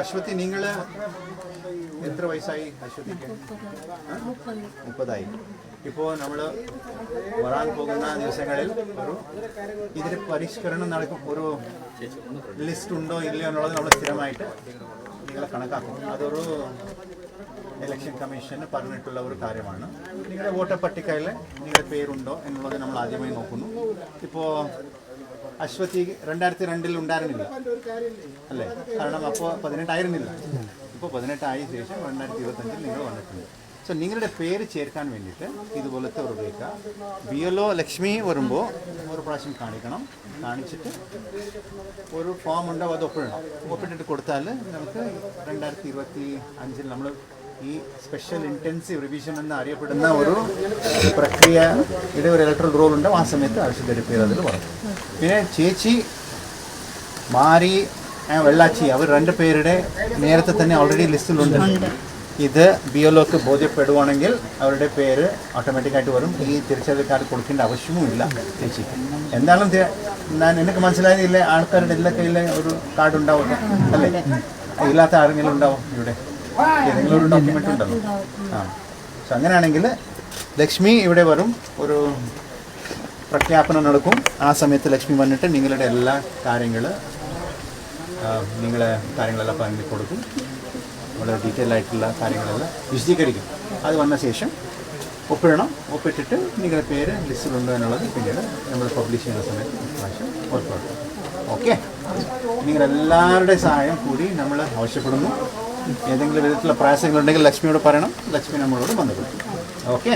അശ്വതി നിങ്ങൾ എത്ര വയസ്സായി അശ്വതിക്ക്? മുപ്പതായി. ഇപ്പോൾ നമ്മൾ വരാൻ പോകുന്ന ദിവസങ്ങളിൽ ഒരു ഇതിന് പരിഷ്കരണം നടക്കും. ഒരു ലിസ്റ്റ് ഉണ്ടോ ഇല്ലയോ എന്നുള്ളത് നമ്മൾ സ്ഥിരമായിട്ട് നിങ്ങൾ കണക്കാക്കും. അതൊരു ഇലക്ഷൻ കമ്മീഷന് പറഞ്ഞിട്ടുള്ള ഒരു കാര്യമാണ്. നിങ്ങളുടെ വോട്ടർ പട്ടികയിൽ നിങ്ങളുടെ പേരുണ്ടോ എന്നുള്ളത് നമ്മൾ ആദ്യമായി നോക്കുന്നു. ഇപ്പോൾ അശ്വതി രണ്ടായിരത്തി രണ്ടിൽ ഉണ്ടായിരുന്നില്ല. അല്ലേ? കാരണം അപ്പോൾ പതിനെട്ടായിരുന്നില്ല. ഇപ്പോൾ പതിനെട്ടായ ശേഷം രണ്ടായിരത്തി ഇരുപത്തഞ്ചിൽ നിങ്ങൾ വന്നിട്ടുണ്ട്. സോ നിങ്ങളുടെ പേര് ചേർക്കാൻ വേണ്ടിയിട്ട് ഇതുപോലത്തെ ഒരു രേഖ ബി എൽ ഒ ലക്ഷ്മി വരുമ്പോൾ ഒരു പ്രാവശ്യം കാണിക്കണം. കാണിച്ചിട്ട് ഒരു ഫോം ഉണ്ടാവും അത് ഒപ്പിടണം? ഒപ്പിട്ടിട്ട് കൊടുത്താൽ നമുക്ക് രണ്ടായിരത്തി ഇരുപത്തി അഞ്ചിൽ നമ്മൾ ഈ സ്പെഷ്യൽ ഇന്റൻസീവ് റിവിഷൻ എന്ന് അറിയപ്പെടുന്ന ഒരു പ്രക്രിയയുടെ ഒരു ഇലക്ട്രൽ റോൾ ഉണ്ട്. ആ സമയത്ത് ആവശ്യത്തിന്റെ പേര് അതിൽ പറഞ്ഞു പിന്നെ ചേച്ചി മാരി വെള്ളാച്ചി അവർ രണ്ട് പേരുടെ നേരത്തെ തന്നെ ഓൾറെഡി ലിസ്റ്റിലുണ്ട് ഇത് ബി എൽ ഒക്ക് ബോധ്യപ്പെടുവാണെങ്കിൽ അവരുടെ പേര് ഓട്ടോമാറ്റിക്കായിട്ട് വരും. ഈ തിരിച്ചറിയൽ കാർഡ് കൊടുക്കേണ്ട ആവശ്യവും ഇല്ല ചേച്ചി എന്തായാലും ഞാൻ എനിക്ക് മനസ്സിലായതില്ല? ആൾക്കാരുടെ എല്ലാ കയ്യിലെ ഒരു കാർഡ് ഉണ്ടാവും. അല്ലേ? ഇല്ലാത്ത ആരെങ്കിലും ഉണ്ടാവും ഇവിടെ? ഒരു ഡോക്യുമെന്റ് ഉണ്ടല്ലോ. ആ. പക്ഷെ അങ്ങനെയാണെങ്കിൽ ലക്ഷ്മി ഇവിടെ വരും ഒരു പ്രഖ്യാപനം നടക്കും. ആ സമയത്ത് ലക്ഷ്മി വന്നിട്ട് നിങ്ങളുടെ എല്ലാ കാര്യങ്ങൾ നിങ്ങളെ കാര്യങ്ങളെല്ലാം പറഞ്ഞു കൊടുക്കും. വളരെ ഡീറ്റെയിൽ ആയിട്ടുള്ള കാര്യങ്ങളെല്ലാം വിശദീകരിക്കും. അത് വന്ന ശേഷം ഒപ്പിടണം. ഒപ്പിട്ടിട്ട് നിങ്ങളുടെ പേര് ലിസ്റ്റിലുണ്ടോ എന്നുള്ളത് പിന്നീട് നമ്മൾ പബ്ലിഷ് ചെയ്യുന്ന സമയത്ത് പ്രാവശ്യം ഉറപ്പാക്കും ഓക്കെ? നിങ്ങളെല്ലാവരുടെ സഹായം കൂടി നമ്മൾ ആവശ്യപ്പെടുന്നു. ഏതെങ്കിലും വിധത്തിലുള്ള പ്രയാസങ്ങളുണ്ടെങ്കിൽ ലക്ഷ്മിയോട് പറയണം. ലക്ഷ്മി നമ്മളോട് ബന്ധപ്പെടും ഓക്കെ?